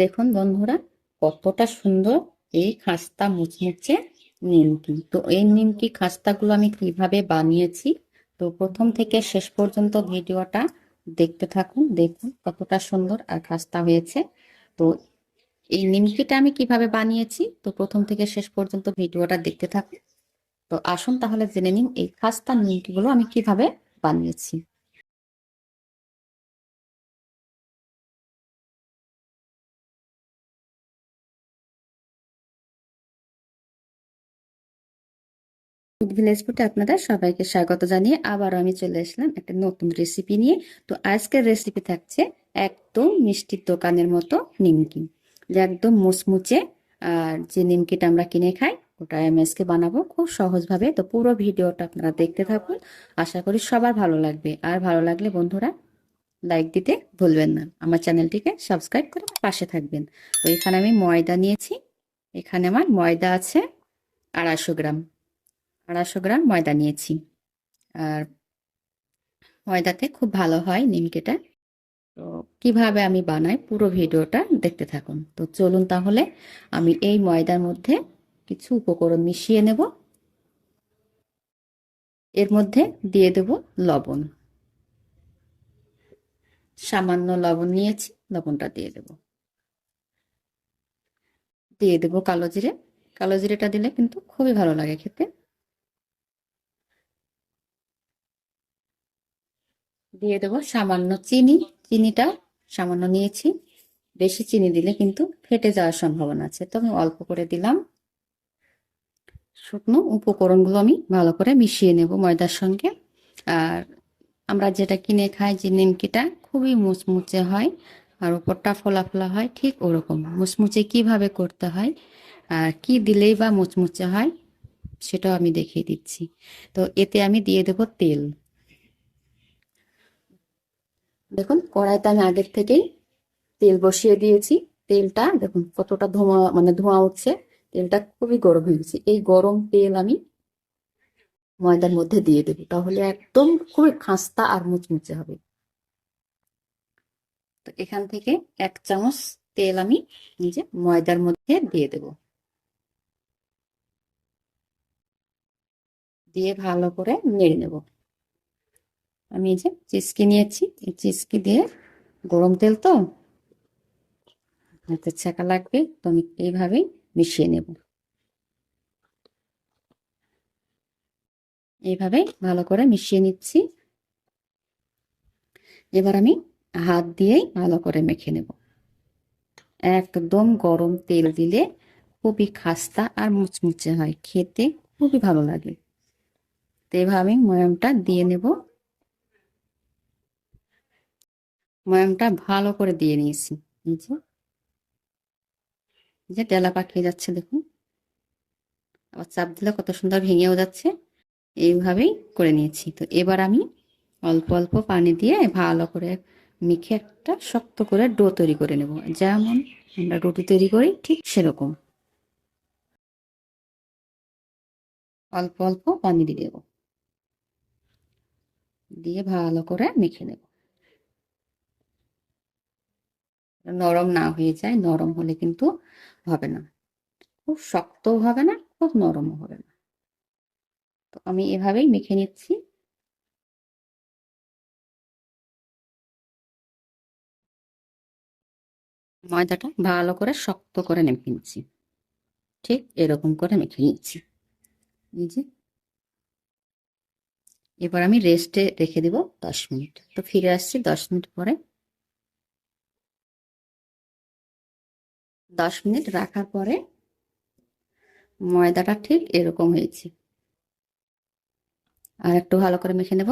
দেখুন বন্ধুরা, কতটা সুন্দর এই খাস্তা মুচমুচে নিমকি তো এই নিমকি খাস্তাগুলো আমি কীভাবে বানিয়েছি, তো প্রথম থেকে শেষ পর্যন্ত ভিডিওটা দেখতে থাকুন, দেখুন কতটা সুন্দর আর খাস্তা হয়েছে। তো এই নিমকিটা আমি কীভাবে বানিয়েছি, তো প্রথম থেকে শেষ পর্যন্ত ভিডিওটা দেখতে থাকুন। তো আসুন তাহলে জেনে নিন এই খাস্তা নিমকিগুলো আমি কীভাবে বানিয়েছি। ভিলেজ ফুটে আপনারা সবাইকে স্বাগত জানিয়ে আবার আমি চলে আসলাম একটা নতুন রেসিপি নিয়ে। তো আজকের রেসিপি থাকছে একদম মিষ্টির দোকানের মতো নিমকি যে একদম মুচমুচে, আর যে নিমকিটা আমরা কিনে খাই, ওটা আমি আজকে বানাবো খুব সহজভাবে। তো পুরো ভিডিওটা আপনারা দেখতে থাকুন। আশা করি সবার ভালো লাগবে। আর ভালো লাগলে বন্ধুরা লাইক দিতে ভুলবেন না। আমার চ্যানেলটিকে সাবস্ক্রাইব করে পাশে থাকবেন। তো এখানে আমি ময়দা নিয়েছি। এখানে আমার ময়দা আছে আড়াইশো গ্রাম। আড়াইশো গ্রাম ময়দা নিয়েছি। আর ময়দাতে খুব ভালো হয় নিমকেটা। তো কীভাবে আমি বানাই পুরো ভিডিওটা দেখতে থাকুন। তো চলুন তাহলে আমি এই ময়দার মধ্যে কিছু উপকরণ মিশিয়ে নেব। এর মধ্যে দিয়ে দেব লবণ। সামান্য লবণ নিয়েছি, লবণটা দিয়ে দেব। দিয়ে দেব কালো জিরে। কালো জিরেটা দিলে কিন্তু খুবই ভালো লাগে খেতে। দিয়ে দেবো সামান্য চিনি। চিনিটা সামান্য নিয়েছি। বেশি চিনি দিলে কিন্তু ফেটে যাওয়ার সম্ভাবনা আছে। তো আমি অল্প করে দিলাম। শুকনো উপকরণগুলো আমি ভালো করে মিশিয়ে নেব ময়দার সঙ্গে। আর আমরা যেটা কিনে খাই যে নিমকিটা খুবই মুচমুচে হয় আর উপরটা ফোলা ফোলা হয়, ঠিক ওরকম। মুচমুচে কীভাবে করতে হয়, আর কি দিলেই বা মুচমুচে হয়, সেটাও আমি দেখিয়ে দিচ্ছি। তো এতে আমি দিয়ে দেবো তেল। দেখুন, কড়াইতে আমি আগের থেকেই তেল বসিয়ে দিয়েছি। তেলটা দেখুন, কতটা ধোঁয়া মানে ধোঁয়া উঠছে। তেলটা খুবই গরম হয়ে গেছে। এই গরম তেল আমি ময়দার মধ্যে দিয়ে দেবো। তাহলে একদম খুবই খাস্তা আর মুচমুচে হবে। তো এখান থেকে এক চামচ তেল আমি নিজে ময়দার মধ্যে দিয়ে দেব। দিয়ে ভালো করে নেড়ে নেব। আমি এই যে চিসকি নিয়েছি। এই চিসকি দিয়ে গরম তেল তো। হাতে ছাকা লাগবে, তো আমি এইভাবেই মিশিয়ে নেব। এইভাবে ভালো করে মিশিয়ে নিচ্ছি। এবার আমি হাত দিয়েই ভালো করে মেখে নেব। একদম গরম তেল দিলে খুবই খাস্তা আর মুচমুচে হয়। খেতে খুবই ভালো লাগে। তো এভাবে ময়ামটা দিয়ে নেব। ময়ামটা ভালো করে দিয়ে নিয়েছি। এই যে। যে টেলা পাকিয়ে যাচ্ছে, দেখুন। আবার চাপ দিলে কত সুন্দর ভেঙেও যাচ্ছে। এইভাবেই করে নিয়েছি। তো এবার আমি অল্প অল্প পানি দিয়ে ভালো করে মেখে একটা শক্ত করে ডো তৈরি করে নেব। যেমন আমরা রুটি তৈরি করি, ঠিক সেরকম। অল্প অল্প পানি দিয়ে দেব। দিয়ে ভালো করে মেখে নেব। নরম না হয়ে যায়, নরম হলে কিন্তু হবে না। খুব শক্তও হবে না, খুব নরমও হবে না। তো আমি এভাবেই মেখে নিচ্ছি। ময়দাটা ভালো করে শক্ত করে মেখে নিচ্ছি। ঠিক এরকম করে মেখে নিচ্ছি। এই যে। এবার আমি রেস্টে রেখে দেব দশ মিনিট। তো ফিরে আসছি দশ মিনিট পরে। দশ মিনিট রাখার পরে ময়দাটা ঠিক এরকম হয়েছে। আর একটু ভালো করে মেখে নেব।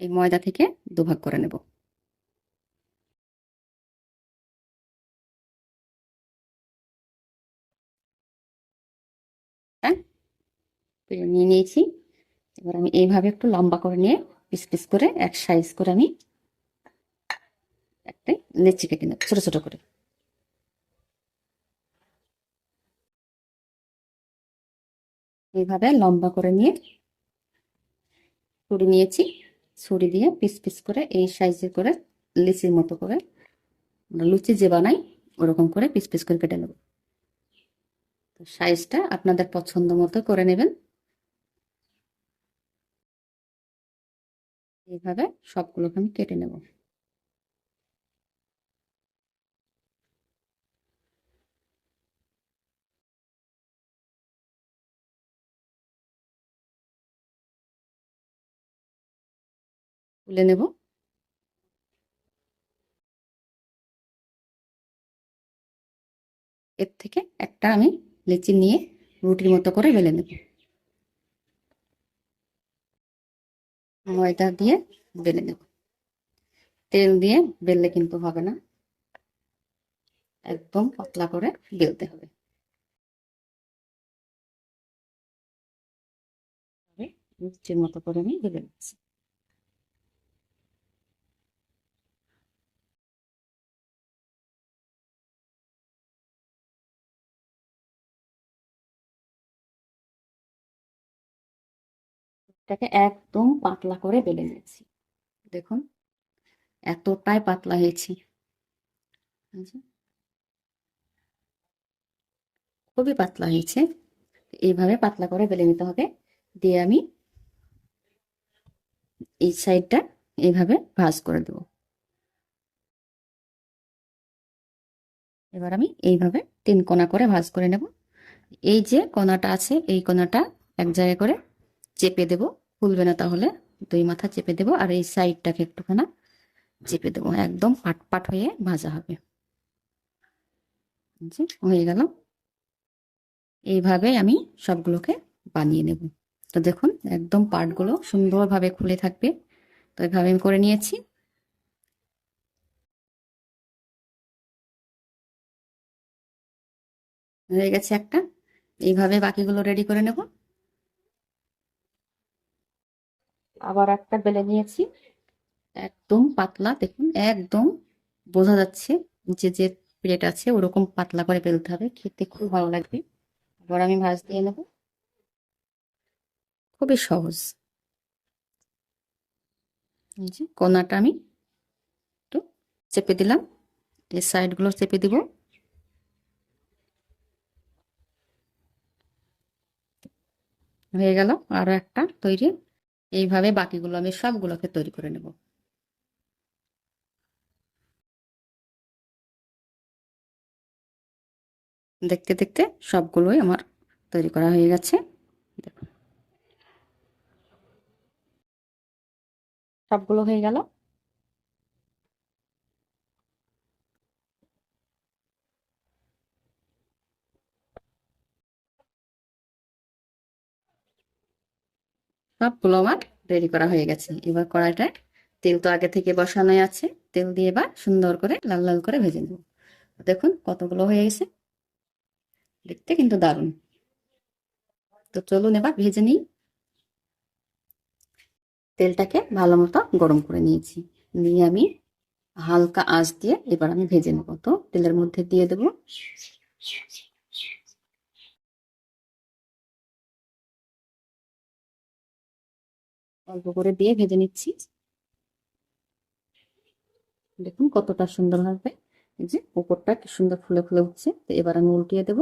এই ময়দা থেকে দুভাগ করে নেব। হ্যাঁ নিয়ে নিয়েছি। এবার আমি এইভাবে একটু লম্বা করে নিয়ে পিস পিস করে এক সাইজ করে আমি একটাই লেচি কেটে নেব, ছোট ছোট করে। এইভাবে লম্বা করে নিয়ে তুলে নিয়েছি। ছুরি দিয়ে পিস পিস করে এই সাইজের করে লিচির মতো করে লুচি যে বানাই, ওরকম করে পিস পিস করে কেটে নেব। সাইজটা আপনাদের পছন্দ মতো করে নেবেন। এইভাবে সবগুলোকে আমি কেটে নেব। তুলে নেব। এর থেকে একটা আমি লিচি নিয়ে রুটির মতো করে বেলে নেব। ময়দা দিয়ে বেলে নেব। তেল দিয়ে বেললে কিন্তু হবে না। একদম পাতলা করে বেলতে হবে। লুচির মতো করে আমি বেলে নিচ্ছি। এটাকে একদম পাতলা করে বেলে নিয়েছি। দেখুন, এতটাই পাতলা হয়েছি। খুবই পাতলা হয়েছে। এইভাবে পাতলা করে বেলে নিতে হবে। দিয়ে আমি এই সাইডটা এইভাবে ভাজ করে দেব। এবার আমি এইভাবে তিন কোনা করে ভাজ করে নেব। এই যে কোনাটা আছে, এই কোনাটা এক জায়গায় করে চেপে দেব। ফুলবে না তাহলে দুই মাথা চেপে দেব আর এই সাইডটাকে একটুখানা চেপে দেবো। একদম পাট পাট হয়ে ভাজা হবে। হয়ে গেল। এইভাবে আমি সবগুলোকে বানিয়ে নেব। তো দেখুন, একদম পাটগুলো সুন্দরভাবে খুলে থাকবে। তো এইভাবে আমি করে নিয়েছি। হয়ে গেছে একটা। এইভাবে বাকিগুলো রেডি করে নেব। আবার একটা বেলে নিয়েছি। একদম পাতলা, দেখুন, একদম বোঝা যাচ্ছে যে যে প্লেট আছে, ওরকম পাতলা করে বেলতে হবে। খেতে খুব ভালো লাগবে। এবার আমি ভাজ দিয়ে নেব। খুবই সহজ। যে কোনাটা আমি একটু চেপে দিলাম। এই সাইডগুলো চেপে দিব। হয়ে গেল আরও একটা তৈরি। এইভাবে বাকিগুলো আমি সবগুলোকে তৈরি করে নেব। দেখতে দেখতে সবগুলোই আমার তৈরি করা হয়ে গেছে। দেখুন। সবগুলো হয়ে গেল। সবগুলো আমার রেডি করা হয়ে গেছে। এবার কড়াইটায় তেল তো আগে থেকে বসানোই আছে। তেল দিয়ে এবার সুন্দর করে লাল লাল করে ভেজে নেব। দেখুন কতগুলো হয়ে গেছে। দেখতে কিন্তু দারুণ। তো চলুন এবার ভেজে নিই। তেলটাকে ভালো মতো গরম করে নিয়েছি। নিয়ে আমি হালকা আঁচ দিয়ে এবার আমি ভেজে নেব। তো তেলের মধ্যে দিয়ে দেব অল্প করে দিয়ে ভেজে নিচ্ছি। দেখুন কতটা সুন্দর হবে। এই যে উপরটা কি সুন্দর ফুলে ফুলে উঠছে। তো এবার আমি উল্টিয়ে দেব।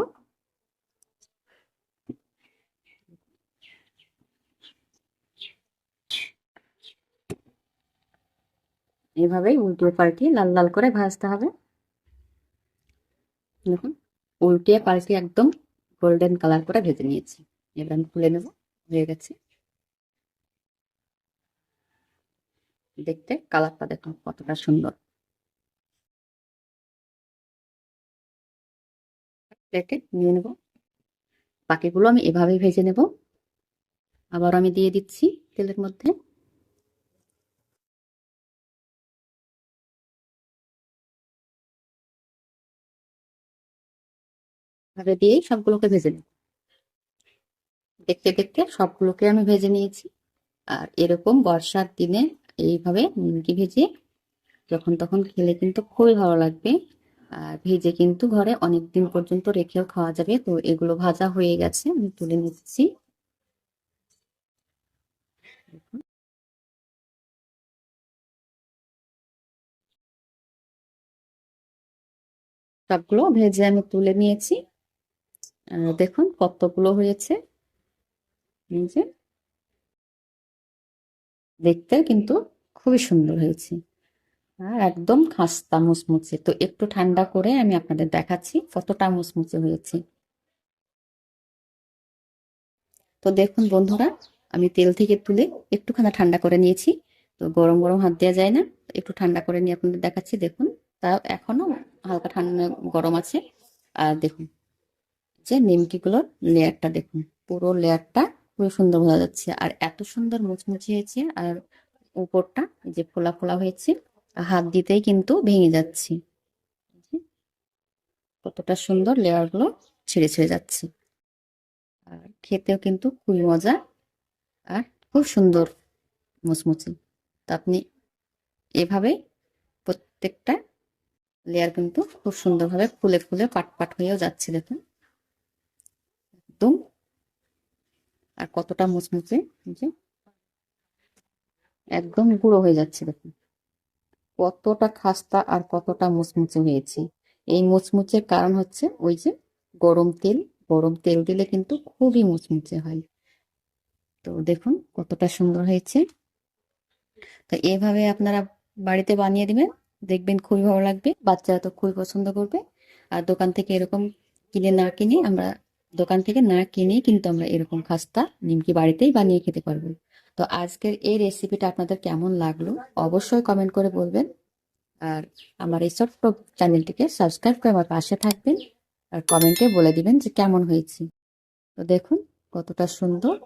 এভাবেই উল্টিয়ে পাল্টিয়ে লাল লাল করে ভাজতে হবে। দেখুন, উল্টিয়ে পাল্টিয়ে একদম গোল্ডেন কালার করে ভেজে নিয়েছি। এবার আমি খুলে নেব, হয়ে গেছে। দেখতে কালারটা দেখুন কতটা সুন্দর। প্লেটে নিয়ে নেব। বাকিগুলো আমি এভাবেই ভেজে নেব। আবার আমি দিয়ে দিচ্ছি তেলের মধ্যে। ভাবে দিয়েই সবগুলোকে ভেজে নেব। দেখতে দেখতে সবগুলোকে আমি ভেজে নিয়েছি। আর এরকম বর্ষার দিনে এইভাবে মুরগি ভেজে যখন তখন খেলে কিন্তু খুবই ভালো লাগবে। আর ভেজে কিন্তু ঘরে অনেক দিন পর্যন্ত রেখেও খাওয়া যাবে। তো এগুলো ভাজা হয়ে গেছে, আমি তুলে নিচ্ছি। সবগুলো ভেজে আমি তুলে নিয়েছি। দেখুন কতগুলো হয়েছে। দেখতে কিন্তু খুবই সুন্দর হয়েছে। আর একদম খাস্তা মুচমুচে তো একটু ঠান্ডা করে আমি আপনাদের দেখাচ্ছি কতটা মুচমুচে হয়েছে। তো দেখুন বন্ধুরা, আমি তেল থেকে তুলে একটুখানি ঠান্ডা করে নিয়েছি। তো গরম গরম হাত দেওয়া যায় না, একটু ঠান্ডা করে নিয়ে আপনাদের দেখাচ্ছি। দেখুন তা এখনও হালকা ঠান্ডা গরম আছে। আর দেখুন, যে নিমকিগুলোর লেয়ারটা দেখুন, পুরো লেয়ারটা খুবই সুন্দর বোঝা যাচ্ছে। আর এত সুন্দর মুচমুচি হয়েছে আর উপরটা যে ফোলা ফোলা হয়েছে হাত দিতেই কিন্তু ভেঙে যাচ্ছে। কতটা সুন্দর লেয়ারগুলো ছেড়ে ছেড়ে যাচ্ছে। আর খেতেও কিন্তু খুবই মজা আর খুব সুন্দর মুচমুচি। তো আপনি এভাবে প্রত্যেকটা লেয়ার কিন্তু খুব সুন্দরভাবে ফুলে ফুলে পাট পাট হয়েও যাচ্ছে দেখুন। একদম আর কতটা মুচমুচে একদম গুঁড়ো হয়ে যাচ্ছে, দেখুন। কতটা খাস্তা আর কতটা মুচমুচে হয়েছে। এই মুচমুচের কারণ হচ্ছে ওই যে গরম তেল গরম তেল দিলে কিন্তু খুবই মুচমুচে হয়। তো দেখুন কতটা সুন্দর হয়েছে। তো এভাবে আপনারা বাড়িতে বানিয়ে দিবেন, দেখবেন খুবই ভালো লাগবে, বাচ্চারা তো খুবই পছন্দ করবে। আর দোকান থেকে এরকম কিনে না কিনে আমরা দোকান থেকে না কিনে কিন্তু আমরা এরকম খাস্তা নিমকি বাড়িতেই বানিয়ে খেতে পারব। তো আজকের এই রেসিপিটা আপনাদের কেমন লাগল অবশ্যই কমেন্ট করে বলবেন। আর আমার এই ছোট্ট চ্যানেলটিকে সাবস্ক্রাইব করে আমার পাশে থাকবেন। আর কমেন্টে বলে দিবেন যে কেমন হয়েছে। তো দেখুন কতটা সুন্দর।